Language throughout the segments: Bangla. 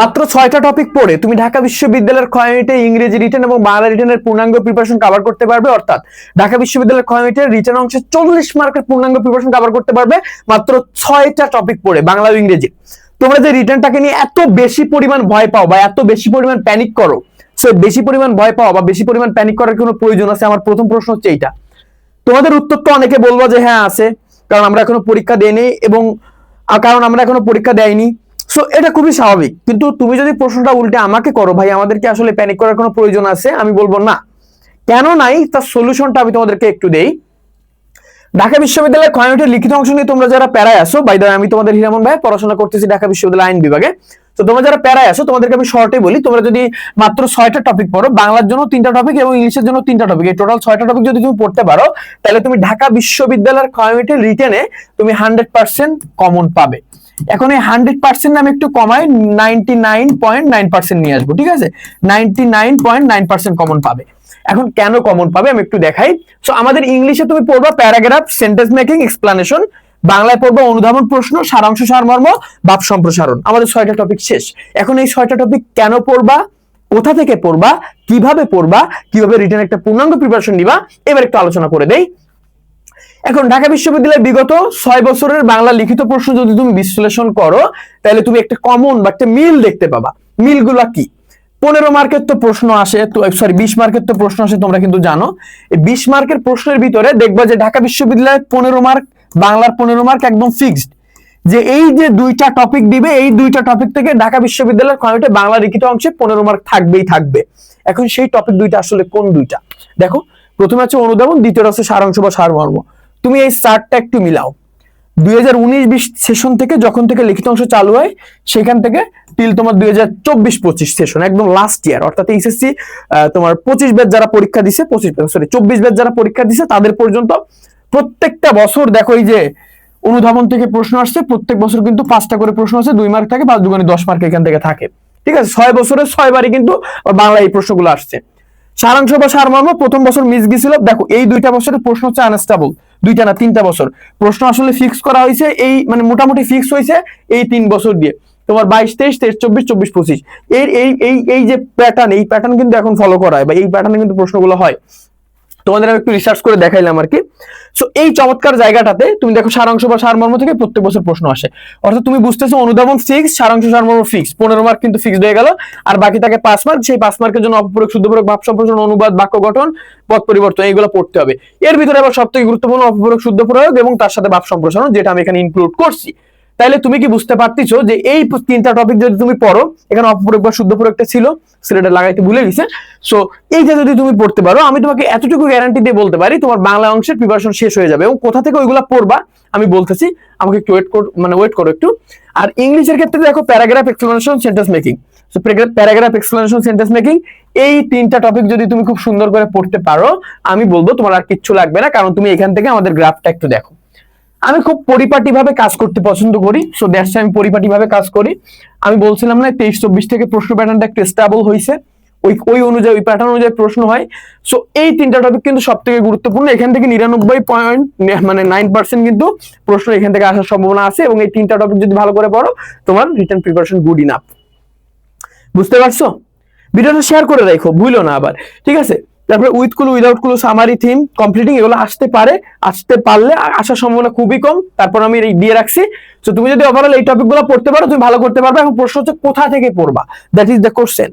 মাত্র ছয়টা টপিক পড়ে তুমি ঢাকা বিশ্ববিদ্যালয়ের ক্ষয়মিটে ইংরেজি রিটেন এবং বাংলা রিটেনের পূর্ণাঙ্গ প্রিপারেশন কভার করতে পারবে, অর্থাৎ ঢাকা বিশ্ববিদ্যালয়ের ক্ষয়মিটের রিটেন অংশে চল্লিশ মার্কের পূর্ণাঙ্গ প্রিপারেশন কভার করতে পারবে, মাত্র ছয়টা টপিক পড়ে বাংলা ও ইংরেজি। তোমরা যে রিটার্নটাকে নিয়ে এত বেশি পরিমাণ ভয় পাও বা এত বেশি পরিমাণ প্যানিক করো, সো বেশি পরিমাণ ভয় পাও বা বেশি পরিমাণ প্যানিক করার কোনো প্রয়োজন আছে? আমার প্রথম প্রশ্ন হচ্ছে এইটা। তোমাদের উত্তর তো অনেকে বলব যে হ্যাঁ আছে, কারণ আমরা এখনও পরীক্ষা দেয়নি এবং কারণ আমরা এখনও পরীক্ষা দেয়নি সো এটা খুবই স্বাভাবিক। কিন্তু তুমি যদি প্রশ্নটা উল্টে আমাকে করো, ভাই, আমাদেরকে আসলে প্যানিক করার কোনো প্রয়োজন আছে? আমি বলব না। কেন নাই? তার সলিউশনটা আমি তোমাদেরকে একটু দেই। ঢাকা বিশ্ববিদ্যালয়ের ক্ষয়মিটের লিখিত অংশ নিয়ে তোমরা যারা প্যারায় আসো বাই দ্য আমি তোমাদের হিরামন ভাই, পড়াশোনা করতেছি ঢাকা বিশ্ববিদ্যালয় আইন বিভাগে। তো তোমরা যারা প্যারায় আসো তোমাদেরকে আমি শর্টে বলি, তোমরা যদি মাত্র ছয়টা টপিক পড়ো, বাংলার জন্য তিনটা টপিক এবং ইংলিশের জন্য তিনটা টপিক এই টোটাল ছয়টা টপিক যদি তুমি পড়তে পারো, তাহলে তুমি ঢাকা বিশ্ববিদ্যালয়ের ক্ষয়মিটের রিটেনে তুমি হান্ড্রেড পার্সেন্ট কমন পাবে। এখন এই হান্ড্রেড পার্সেন্ট আমি একটু কমাই নাইনটি নিয়ে আসব, ঠিক আছে? নাইনটি কমন পাবে। এখন কেন কমন পাবে আমি একটু দেখাই। সো আমাদের ইংলিশে তুমি পড়বা প্যারাগ্রাফ সেন্টেন্স মেকিং এক্সপ্লানেশন বাংলায় পড়বা অনুধাবন প্রশ্ন, সারাংশ সারমর্ম ভাব সম্প্রসারণ। আমাদের ছয়টা টপিক শেষ। এখন এই ছয়টা টপিক কেন পড়বা? কোথা থেকে পড়বা? কীভাবে পড়বা? কীভাবে রিটার্ন একটা পূর্ণাঙ্গ প্রিপারেশন নিবা? এবার একটু আলোচনা করে দেই। এখন ঢাকা বিশ্ববিদ্যালয়ের বিগত ছয় বছরের বাংলা লিখিত প্রশ্ন যদি তুমি বিশ্লেষণ করো, তাহলে তুমি একটা কমন বা একটা মিল দেখতে পাবা। মিলগুলা কি? পনেরো মার্কের তো প্রশ্ন আসে সরি বিশ মার্কের তো প্রশ্ন আসে, তোমরা কিন্তু জানো। এই বিশ মার্কের প্রশ্নের ভিতরে দেখবা যে ঢাকা বিশ্ববিদ্যালয়ের পনেরো মার্ক, বাংলার পনেরো মার্ক একদম ফিক্সড যে এই যে দুইটা টপিক দিবে, এই দুইটা টপিক থেকে ঢাকা বিশ্ববিদ্যালয়ের কমিটে বাংলা লিখিত অংশে পনেরো মার্ক থাকবেই থাকবে। এখন সেই টপিক দুইটা আসলে কোন দুইটা? দেখো, প্রথমে আছে অনুধাবন, দ্বিতীয়টা হচ্ছে সারাংশ বা সারমর্ম। তুমি এই চারটা একটু মিলাও। দুই হাজার উনিশ বিশ সেশন থেকে যখন থেকে লিখিত অংশ চালু হয়, সেখান থেকে টিল তোমার দুই হাজার চব্বিশ পঁচিশ সেশন একদম লাস্ট ইয়ার অর্থাৎ এইচএসসি তোমার পঁচিশ ব্যাচ যারা পরীক্ষা দিছে, পঁচিশ সরি চব্বিশ ব্যাচ যারা পরীক্ষা দিছে, তাদের পর্যন্ত প্রত্যেকটা বছর দেখো এই যে অনুধাবন থেকে প্রশ্ন আসছে, প্রত্যেক বছর কিন্তু পাঁচটা করে প্রশ্ন আছে দুই মার্ক থাকে, পাঁচ দুগুণে দশ মার্ক এখান থেকে থাকে। ঠিক আছে, ছয় বছরে ছয় বারই কিন্তু বাংলা এই প্রশ্নগুলো আসছে। সারাংশ বা সারমর্ম, প্রথম বছর মিস গেছিল, দেখো এই দুইটা বছরের প্রশ্ন হচ্ছে আনস্টেবল দুইটা না তিনটা বছর। প্রশ্ন আসলে ফিক্স করা হয়েছে, এই মানে মোটামুটি ফিক্স হয়েছে এই তিন বছর দিয়ে। তোমার বাইশ, তেইশ তেইশ, চব্বিশ চব্বিশ, পঁচিশ। এর এই এই এই যে প্যাটার্ন এই প্যাটার্ন কিন্তু এখন ফলো করা হয় বা এই প্যাটার্নে কিন্তু প্রশ্নগুলো হয়। তোমাদের আমি একটু রিসার্চ করে দেখাইলাম আর কি সো এই চমৎকার জায়গাটাতে তুমি দেখো সারাংশ বা সারমর্ম থেকে প্রত্যেক বছর প্রশ্ন আসে। অর্থাৎ তুমি বুঝতেছো অনুধাবন ফিক্স সারাংশ সারমর্ম ফিক্স পনেরো মার্ক কিন্তু ফিক্স হয়ে গেল, আর বাকি থাকে পাঁচ মার্ক সেই পাঁচ মার্কের জন্য অপপূরক শুদ্ধপূরক ভাব সম্প্রসারণ, অনুবাদ, বাক্য গঠন, পথ পরিবর্তন, এইগুলো পড়তে হবে। এর ভিতরে আবার সব থেকে গুরুত্বপূর্ণ অপপূরক শুদ্ধ প্রয়োগ এবং তার সাথে ভাব সম্প্রসারণ, যেটা আমি এখানে ইনক্লুড করছি। তাইলে তুমি কি বুঝতে পারতেছো যে এই তিনটা টপিক যদি তুমি পড়ো, এখানে অপপূরক বা শুদ্ধ প্রয়োগটা ছিল সেটা লাগাইতে ভুলে গেছে। সো এইটা যদি তুমি পড়তে পারো, আমি তোমাকে এতটুকু গ্যারান্টি দিয়ে বলতে পারি, তোমার বাংলা অংশের প্রিপারেশন শেষ হয়ে যাবে এবং কোথা থেকে ওইগুলা পড়বা, আমি বলতেছি। আমাকে একটু ওয়েট কর মানে ওয়েট করো একটু। আর ইংলিশের ক্ষেত্রে দেখো paragraph explanation sentence making so paragraph explanation sentence making এই তিনটা টপিক যদি তুমি খুব সুন্দর করে পড়তে পারো, আমি বলব তোমার আর কিচ্ছু লাগবে না, কারণ তুমি এখান থেকে আমাদের গ্রাফটা একটু দেখো। আমি খুব পরিপাটি ভাবে কাজ করতে পছন্দ করি সো দ্যাটস আমি পরিপাটি ভাবে কাজ করি। আমি বলছিলাম না, তেইশ, চব্বিশ থেকে প্রশ্ন প্যাটার্নটা একটু স্টেবল হয়েছে ওই ওই অনুযায়ী, ওই প্যাটার্ন অনুযায়ী প্রশ্ন হয়। সো এই তিনটা টপিক কিন্তু সব থেকে গুরুত্বপূর্ণ। এখান থেকে নিরানব্বই পয়েন্ট মানে নাইন পার্সেন্ট কিন্তু প্রশ্ন এখান থেকে আসার সম্ভাবনা আছে এবং এই তিনটা টপিক যদি ভালো করে পড়ো, তোমার রিটার্ন প্রিপারেশন গুড ইনাফ বুঝতে পারছ? ভিডিওটা শেয়ার করে রাখো, ভুলো না আবার। ঠিক আছে? তারপরে উইথ কুলো উইদাউট কুলো সামারি থিম কমপ্লিটিং এগুলো আসতে পারে, আসতে পারলে আসার সম্ভাবনা খুবই কম। তারপর আমি দিয়ে রাখছি। তো তুমি যদি ওভারঅল এই টপিকগুলো পড়তে পারো, তুমি ভালো করতে পারবে। এখন প্রশ্ন হচ্ছে, কোথা থেকে পড়বা? দ্যাট ইজ দ্য কোশ্চেন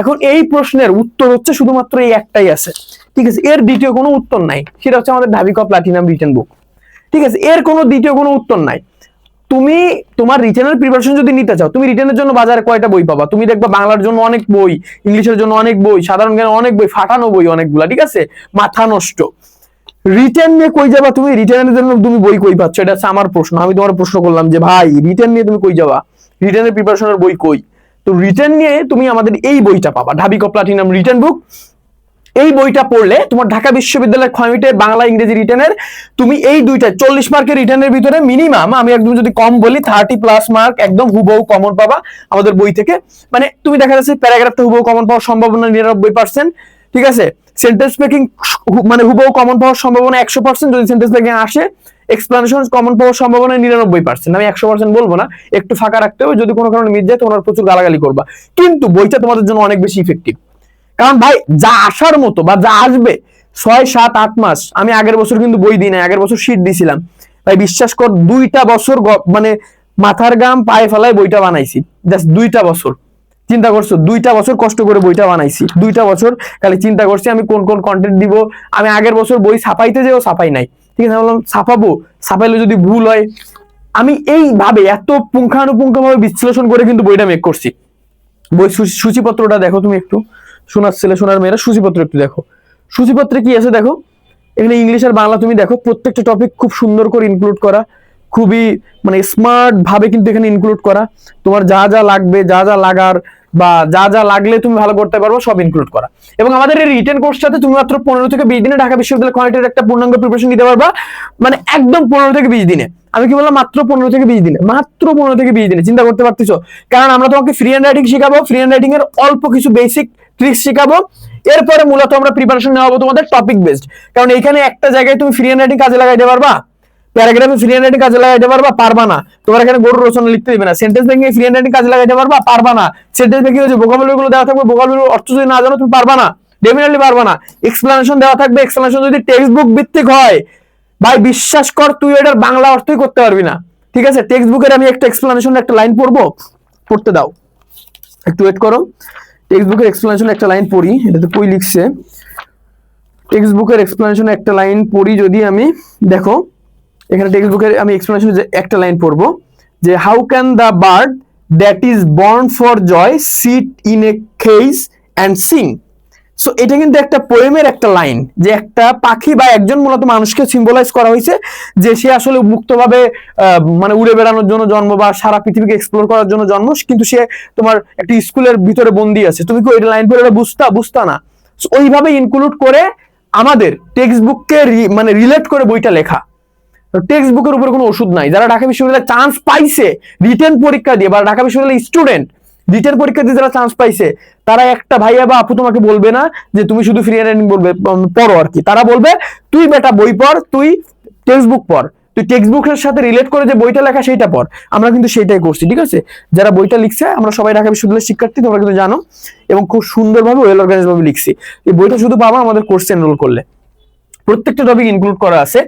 এখন এই প্রশ্নের উত্তর হচ্ছে শুধুমাত্র এই একটাই আছে। ঠিক আছে, এর দ্বিতীয় কোনো উত্তর নাই। সেটা হচ্ছে আমাদের ঢাবিকা প্লাটিনাম রিটেন বুক ঠিক আছে, এর কোনো দ্বিতীয় কোনো উত্তর নাই। তুমি তোমার রিটেনের প্রিপারেশন যদি নিতে চাও, তুমি রিটেনের জন্য বাজারে কয়টা বই পাবা? তুমি দেখবা বাংলার জন্য অনেক বই, ইংলিশের জন্য অনেক বই, সাধারণ জ্ঞান অনেক বই, ফাটানো বই অনেকগুলা, ঠিক আছে? মাথা নষ্ট। রিটেন নিয়ে কই যাবা তুমি? রিটেনের জন্য তুমি বই কই পাচ্ছ? এটা হচ্ছে আমার প্রশ্ন। আমি তোমার প্রশ্ন করলাম যে, ভাই রিটার্ন নিয়ে তুমি কই যাবা? রিটেনের প্রিপারেশনের বই কই? তো রিটার্ন নিয়ে তুমি আমাদের এই বইটা পাবা। ঢাবিক প্লাটিনাম রিটার্ন বুক এই বইটা পড়লে তোমার ঢাকা বিশ্ববিদ্যালয়ের ক্ষয়মিটে বাংলা, ইংরেজি রিটার্নের, তুমি এই দুইটা, চল্লিশ মার্কের রিটার্নের ভিতরে মিনিমাম আমি একদম যদি কম বলি থার্টি প্লাস মার্ক একদম হুবহু কমন পাবা আমাদের বই থেকে। মানে তুমি দেখা যাচ্ছে প্যারাগ্রাফটা হুবহু কমন পাওয়ার সম্ভাবনা নিরানব্বই পার্সেন্ট ঠিক আছে? সেন্টেন্স মেকিং মানে হুবহু কমন পাওয়ার সম্ভাবনা একশো পার্সেন্ট যদি সেন্টেন্স থেকে আসে এক্সপ্লানেশন কমন পাওয়ার সম্ভাবনা নিরানব্বই পার্সেন্ট আমি একশো পার্সেন্ট বলব না, একটু ফাঁকা রাখতে হবে, যদি কোনো কারণে মিস যায় তোমরা প্রচুর গালাগালি করবা। কিন্তু বইটা তোমাদের জন্য অনেক বেশি ইফেক্টিভ কারণ ভাই, যা আসার মতো বা যা আসবে, ছয়, সাত, আট মাস, আমি আগের বছর কিন্তু বই দিই নাই, আগের বছর শীট দিছিলাম। ভাই, বিশ্বাস কর, দুইটা বছর মানে মাথার গাম পায়ে ফেলায় বইটা বানাইছি। জাস্ট দুইটা বছর। চিন্তা করছ, দুইটা বছর কষ্ট করে বইটা বানাইছি। দুইটা বছর খালি চিন্তা করছি আমি কোন কোন কন্টেন্ট দিব। আমি আগের বছর বই ছাপাইতে যেও ছাপাই নাই। ঠিক আছে বললাম, ছাপাবো, ছাপাইলে যদি ভুল হয়। আমি এইভাবে এত পুঙ্খানুপুঙ্খভাবে বিশ্লেষণ করে কিন্তু বইটা মেক করছি। বই সূচি- সূচিপত্রটা দেখো তুমি একটু। শোনার ছেলে, সোনার মেয়েরা সূচিপত্র একটু দেখো। সূচিপত্রে কি আছে দেখো? এখানে ইংলিশ আর বাংলা তুমি দেখো, প্রত্যেকটা টপিক খুব সুন্দর করে ইনক্লুড করা। খুবই মানে স্মার্ট ভাবে কিন্তু এখানে ইনক্লুড করা। তোমার যা যা লাগবে, যা যা লাগার বা যা যা লাগলে তুমি ভালো করতে পারব, সব ইনক্লুড করা। এবং আমাদের এই রিটেন কোর্সটাতে তুমি মাত্র পনেরো থেকে বিশ দিনে ঢাকা বিশ্ববিদ্যালয় কোয়ালিটির একটা পূর্ণাঙ্গ প্রিপারেশন দিতে পারবা। মানে একদম পনেরো থেকে বিশ দিনে। আমি কি বললাম? মাত্র পনেরো থেকে বিশ দিনে। মাত্র পনেরো থেকে বিশ দিনে। চিন্তা করতে পারতেছো? কারণ আমরা তোমাকে ফ্রি হ্যান্ড রাইটিং শেখাবো। ফ্রি হ্যান্ড রাইটিং এর অল্প কিছু বেসিক ট্রিক্স শেখাবো। এরপরে মূলত আমরা প্রিপারেশন নেওয়াবো তোমাদের টপিক বেসড কারণ এখানে একটা জায়গায় তুমি ফ্রি হ্যান্ড রাইটিং কাজে লাগাইতে পারবা। প্যারাগ্রাফে ফ্রি হ্যান্ড কাজে লাগাইতে পারবা পারবা না। তোমার এখানে গরুর রচনা লিখতে দিবে না। সেন্টেন্স ব্যাংকিং ফ্রি হ্যান্ড কাজে লাগাইতে পারবা পারবা না। সেন্টেন্স ব্যাংকিং যে ভোকাবুলারি গুলো দেওয়া থাকবে ভোকাবুলারি অর্থ যদি না জানো, তুমি পারবা না। ডেফিনেটলি পারবা না। এক্সপ্লেনেশন দেওয়া থাকবে এক্সপ্লেনেশন যদি টেক্সট বুক ভিত্তিক হয়, ভাই বিশ্বাস কর, তুই এটার বাংলা অর্থই করতে পারবি না। ঠিক আছে? টেক্সট বুকের আমি একটা এক্সপ্লেনেশন একটা লাইন পড়ব। পড়তে দাও। একটু ওয়েট করো। টেক্সট বুকের এক্সপ্লেনেশন একটা লাইন পড়ি। এটাতে কই লিখছে? টেক্সট বুকের এক্সপ্লেনেশন একটা লাইন পড়ি যদি আমি। দেখো। এখানে টেক্সট বুকের আমি এক্সপ্লেনেশন একটা লাইন পড়ব, যে how can the bird that is born for joy sit in a cage and sing so এটা কিন্তু একটা পোয়েমের একটা লাইন যে একটা পাখি বা একজন মূলত মানুষকে সিম্বলাইজ করা হয়েছে, যে সে আসলে মুক্তভাবে মানে উড়ে বেড়ানোর জন্য জন্ম বা সারা পৃথিবীকে এক্সপ্লোর করার জন্য জন্ম, কিন্তু সে তোমার একটা স্কুলের ভিতরে বন্দি আছে। তুমি কি ওই লাইন পড়ে বুঝতা বুঝতা না? ওইভাবে ইনক্লুড করে আমাদের টেক্সট বুককে মানে রিলেট করে বইটা লেখা। টেক্সট বুকের উপরে কোনো ওষুধ নাই। যারা ঢাকা বিশ্ববিদ্যালয়ে চান্স পাইছে রিটেন পরীক্ষা দিয়ে, বা ঢাকা বিশ্ববিদ্যালয়ের স্টুডেন্ট রিটেন পরীক্ষা দিয়ে যারা চান্স পাইছে, তারা একটা ভাইয়া বা আপু তোমাকে বলবে না যে তুমি শুধু ফ্রি হ্যান্ড বলবে পড়ো আর কি। তারা বলবে, তুই বেটা বই পড়, তুই টেক্সট বুক পড়। তুই টেক্সট বুকের সাথে রিলেট করে যে বইটা লেখা, সেইটা পড়। আমরা কিন্তু সেইটাই করছি, ঠিক আছে? যারা বইটা লিখছে, আমরা সবাই ঢাকা বিশ্ববিদ্যালয়ের শিক্ষার্থী, তোমরা কিন্তু জানো, এবং খুব সুন্দরভাবে ওয়েল অর্গানাইজ ভাবে লিখছি। এই বইটা শুধু পাবা আমাদের কোর্সে এনরোল করলে। প্রত্যেকটা টপিক ইনক্লুড করা আছে।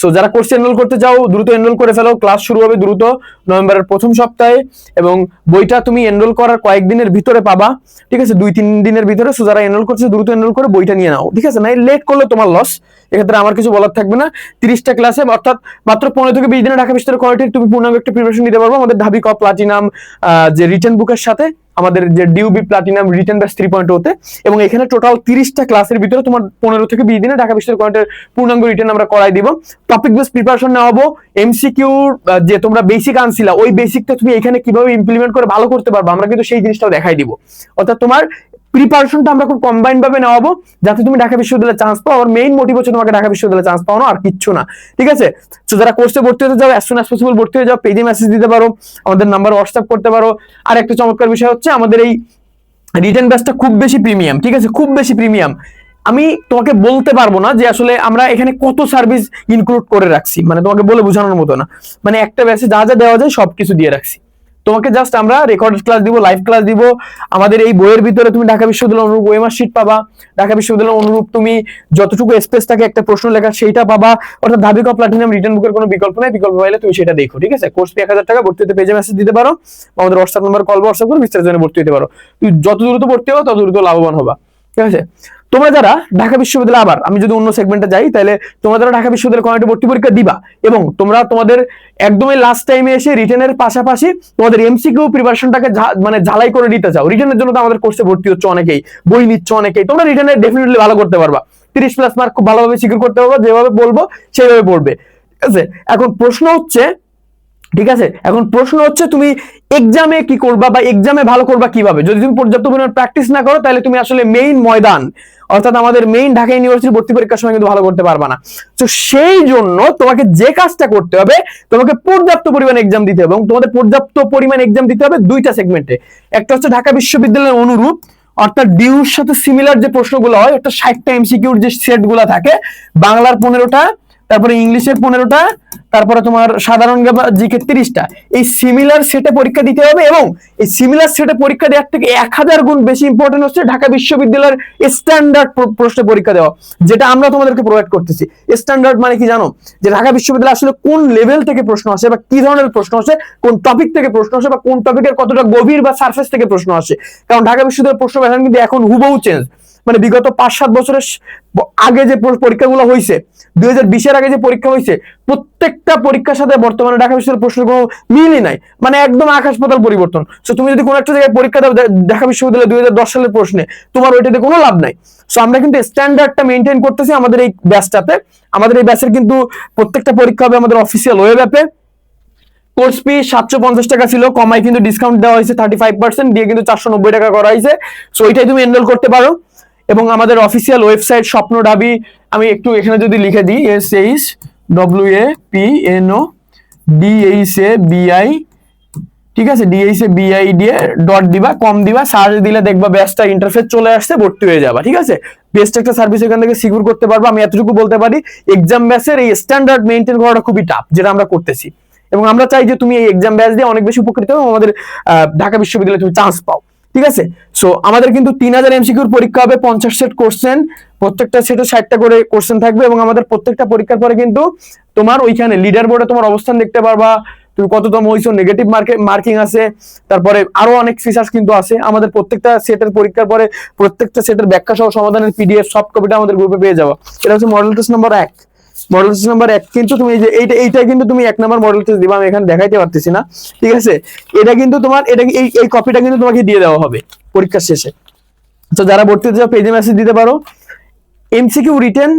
সো যারা কোর্সে এনরোল করতে চাও, দ্রুত এনরোল করে ফেলো। ক্লাস শুরু হবে দ্রুত নভেম্বরের প্রথম সপ্তাহে এবং বইটা তুমি এনরোল করার কয়েকদিনের ভিতরে পাবা। ঠিক আছে? দুই, তিন দিনের ভিতরে। সো যারা এনরোল করছে, দ্রুত এনরোল করে বইটা নিয়ে নাও। ঠিক আছে? না লেট করলে তোমার লস এক্ষেত্রে আমার কিছু বলার থাকবে না। তিরিশটা ক্লাসে অর্থাৎ মাত্র পনেরো থেকে বিশ দিনে ঢাকা বিশ্ববিদ্যালয় কোয়ালিটির তুমি পূর্ণাঙ্গ একটা প্রিপারেশন নিতে পারব। আমাদের ঢাবি কপ প্লাটিনাম যে রিটেন বুকের সাথে আমাদের যে ডিউবি প্লাটিনাম রিটার্ন ব্যাস থ্রি পয়েন্ট ওতে এবং এখানে টোটাল তিরিশটা ক্লাসের ভিতরে তোমার পনেরো থেকে বিশ দিনে ঢাকা বিশ্ববিদ্যালয় কোয়ালিটির পূর্ণাঙ্গ রিটার্ন আমরা করাই দিব। টপিক বেস প্রিপারেশন নেওয়া নেওয়াবো এমসিকিউর যে তোমরা বেসিক আনছিলা, ওই বেসিকটা তুমি এখানে কীভাবে ইমপ্লিমেন্ট করে ভালো করতে পারবে, আমরা কিন্তু সেই জিনিসটাও দেখাই দিব। অর্থাৎ তোমার প্রিপারেশনটা আমরা খুব কম্বাইন ভাবে নেওয়াবো, যাতে তুমি ঢাকা বিশ্ববিদ্যালয়ে চান্স পাও। আর মেইন মোটিভ হচ্ছে তোমাকে ঢাকা বিশ্ববিদ্যালয়ে চান্স পাওয়ানো আর কিচ্ছু না। ঠিক আছে? তো যারা কোর্সে ভর্তি হতে যাও অ্যাজ সুন পসিবল ভর্তি হয়ে যাও পেজে মেসেজ দিতে পারো, আমাদের নাম্বার হোয়াটসঅ্যাপ করতে পারো। আর একটা চমৎকার বিষয় হচ্ছে, আমাদের এই রিটার্ন ব্যাচটা খুব বেশি প্রিমিয়াম ঠিক আছে? খুব বেশি প্রিমিয়াম আমি তোমাকে বলতে পারব না যে আসলে আমরা এখানে কত সার্ভিস ইনক্লুড করে রাখছি। মানে তোমাকে বলে বোঝানোর মতো না। মানে একটা ব্যাচে যা যা দেওয়া যায় সবকিছু দিয়ে রাখছি। তোমাকে জাস্ট আমরা রেকর্ড ক্লাস দিব লাইভ ক্লাস দিব। আমাদের এই বইয়ের ভিতরে তুমি ঢাকা বিশ্ববিদ্যালয় অনুরূপ ওয়েমার শিট পাবা। ঢাকা বিশ্ববিদ্যালয় অনুরূপ তুমি যতটুকু স্পেস থাকে একটা প্রশ্ন লেখা সেইটা পাবা। অর্থাৎ ধাবিকা প্লাটিনাম রিটার্ন বুকের কোনো বিকল্প নাই। বিকল্প পাইলে তুমি সেটা দেখো, ঠিক আছে? কোর্স এক হাজার টাকা, ভর্তি হতে পেজে মেসেজ দিতে পারো। আমাদের হোয়াটসঅ্যাপ নাম্বার কল হোয়াটসঅ্যাপ করে বিস্তারিত ভর্তি হতে পারো। তুমি যত দ্রুত ভর্তি হব, তত দ্রুত লাভবান হবা। ঠিক আছে? তোমরা যারা ঢাকা বিশ্ববিদ্যালয় আবার, আমি যদি অন্য সেগমেন্টে যাই, তাহলে তোমরা যারা ঢাকা বিশ্ববিদ্যালয় কমিটি ভর্তি পরীক্ষা দিবা এবং তোমরা তোমাদের একদমই লাস্ট টাইমে এসে রিটেনের পাশাপাশি তোমাদের এমসিকিউ প্রিপারেশনটাকে মানে ঝালাই করে দিতে চাও। রিটেনের জন্য তো আমাদের কোর্সে ভর্তি হচ্ছে অনেকেই, বই নিচ্ছে অনেকেই। তোমরা রিটেনে ডেফিনেটলি ভালো করতে পারবা। তিরিশ প্লাস মার্ক খুব ভালোভাবে সিকিউর করতে পারবা, যেভাবে বলব সেইভাবে পড়বে। ঠিক আছে? এখন প্রশ্ন হচ্ছে ঠিক আছে? এখন প্রশ্ন হচ্ছে তুমি এক্সামে কি করবা বা এক্সামে ভালো করবা কীভাবে? যদি তুমি পর্যাপ্ত পরিমাণ প্র্যাকটিস না করো, তাহলে তুমি আসলে মেইন ময়দান, অর্থাৎ আমাদের মেইন ঢাকা ইউনিভার্সিটি ভর্তি পরীক্ষার সময় কিন্তু ভালো করতে পারবা না। তো সেই জন্য তোমাকে যে কাজটা করতে হবে, তোমাকে পর্যাপ্ত পরিমাণ এক্সাম দিতে হবে এবং তোমাদের পর্যাপ্ত পরিমাণ এক্সাম দিতে হবে দুইটা সেগমেন্টে একটা হচ্ছে ঢাকা বিশ্ববিদ্যালয়ের অনুরূপ, অর্থাৎ ডিউর সাথে সিমিলার যে প্রশ্নগুলো হয় অর্থাৎ ষাটটা এমসিকিউর যে সেটগুলা থাকে, বাংলার পনেরোটা তারপরে ইংলিশের পনেরোটা, তারপরে তোমার সাধারণ জিকে তিরিশটা। এই সিমিলার সেটে পরীক্ষা দিতে হবে এবং এই সিমিলার সেটে পরীক্ষা দেওয়ার থেকে এক হাজার গুণ বেশি ইম্পর্টেন্ট হচ্ছে ঢাকা বিশ্ববিদ্যালয়ের স্ট্যান্ডার্ড প্রশ্নে পরীক্ষা দেওয়া, যেটা আমরা তোমাদেরকে প্রোভাইড করতেছি। স্ট্যান্ডার্ড মানে কি জানো? যে ঢাকা বিশ্ববিদ্যালয় আসলে কোন লেভেল থেকে প্রশ্ন আসে বা কি ধরনের প্রশ্ন আসে, কোন টপিক থেকে প্রশ্ন আসে বা কোন টপিকের কতটা গভীর বা সারফেস থেকে প্রশ্ন আসে। কারণ ঢাকা বিশ্ববিদ্যালয়ের প্রশ্ন কিন্তু এখন হুবহু চেঞ্জ মানে বিগত পাঁচ সাত বছরের আগে যে পরীক্ষাগুলো হয়েছে দুই হাজার বিশের আগে যে পরীক্ষা হয়েছে প্রত্যেকটা পরীক্ষার সাথে বর্তমানে ঢাকা বিশ্ববিদ্যালয়ের প্রশ্ন কোনো মিলই নাই। মানে একদম আকাশ পাতাল পরিবর্তন। সো তুমি যদি কোনো একটা জায়গায় পরীক্ষা দাও ঢাকা বিশ্ববিদ্যালয় দুই হাজার দশ সালের প্রশ্নে, তোমার ওইটাতে কোনো লাভ নাই। সো আমরা কিন্তু স্ট্যান্ডার্ডটা মেনটেন করতেছি আমাদের এই ব্যাচটাতে আমাদের এই ব্যাচের কিন্তু প্রত্যেকটা পরীক্ষা হবে আমাদের অফিসিয়াল ওয়েব অ্যাপে কোর্স ফি সাতশো পঞ্চাশ টাকা ছিল, কমায় কিন্তু ডিসকাউন্ট দেওয়া হয়েছে থার্টি ফাইভ পার্সেন্ট দিয়ে কিন্তু চারশো নব্বই টাকা করা হয়েছে। সো ওইটাই তুমি এনরোল করতে পারো। এবং আমাদের অফিসিয়াল ওয়েবসাইট স্বপ্ন ডাবি, আমি একটু এখানে যদি লিখে দিই S H W A P N O D H A B I ঠিক আছে? ডিএইচ এ বিআই দিয়ে ডট দিবা কম দিবা সার্চ দিলে দেখবা ব্যাচটা ইন্টারফেস চলে আসছে, ভর্তি হয়ে যাবা, ঠিক আছে? বেস্ট একটা সার্ভিস এখান থেকে সিকিউর করতে পারব, আমি এতটুকু বলতে পারি এক্সাম ব্যাচের এই স্ট্যান্ডার্ড মেনটেন করাটা খুবই টাফ যেটা আমরা করতেছি। এবং আমরা চাই যে তুমি এই এক্সাম ব্যাচ দিয়ে অনেক বেশি উপকৃত হও এবং আমাদের ঢাকা বিশ্ববিদ্যালয়ে তুমি চান্স পাও। ঠিক আছে? সো আমাদের কিন্তু তিন হাজার এমসিকিউর পরীক্ষা হবে পঞ্চাশ সেট কোশ্চেন প্রত্যেকটা সেটে ষাটটা করে কোশ্চেন থাকবে এবং আমাদের প্রত্যেকটা পরীক্ষার পরে কিন্তু তোমার ওইখানে লিডার বোর্ডে তোমার অবস্থান দেখতে পারবা। তুমি কততম হইছো নেগেটিভ মার্কে মার্কিং আছে। তারপরে আরও অনেক ফিচার্স কিন্তু আছে। আমাদের প্রত্যেকটা সেটের পরীক্ষার পরে প্রত্যেকটা সেটের ব্যাখ্যা সহ সমাধানের পিডিএফ সফট কপিটা আমাদের গ্রুপে পেয়ে যাবে। এটা হচ্ছে মডেল টেস্ট নম্বর এক। মডেল টেস্ট নাম্বার এক কিন্তু তুমি যে এইটা এইটা কিন্তু তুমি এক নাম্বার মডেল টেস্ট দিবা, আমি এখানে দেখাইতে পারতেছি না, ঠিক আছে? এটা কিন্তু তোমার, এটা এই এই কপিটা কিন্তু তোমাকে দিয়ে দেওয়া হবে পরীক্ষার শেষে। তো যারা ভর্তি হতে চাও পেজে মেসেজ দিতে পারো। MCQ written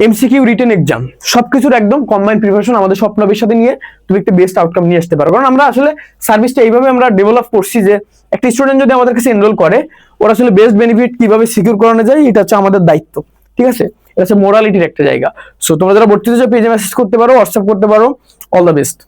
MCQ written exam সবকিছুর একদম কম্বাইন প্রিপারেশন আমাদের স্বপ্নবের সাথে নিয়ে তুমি একটা বেস্ট আউটকাম নিয়ে আসতে পারো। কারণ আমরা আসলে সার্ভিসটা এইভাবে আমরা ডেভেলপ করছি যে, একটা স্টুডেন্ট যদি আমাদের কাছে এনরোল করে, ওরা আসলে বেস্ট বেনিফিট কীভাবে সিকিউর করানো যায়, এটা হচ্ছে আমাদের দায়িত্ব, ঠিক আছে? এটা হচ্ছে মোরালিটির একটা জায়গা। সো তোমরা যারা ভর্তি হতে পেজে মেসেজ করতে পারো হোয়াটসঅ্যাপ করতে পারো অল দ্য বেস্ট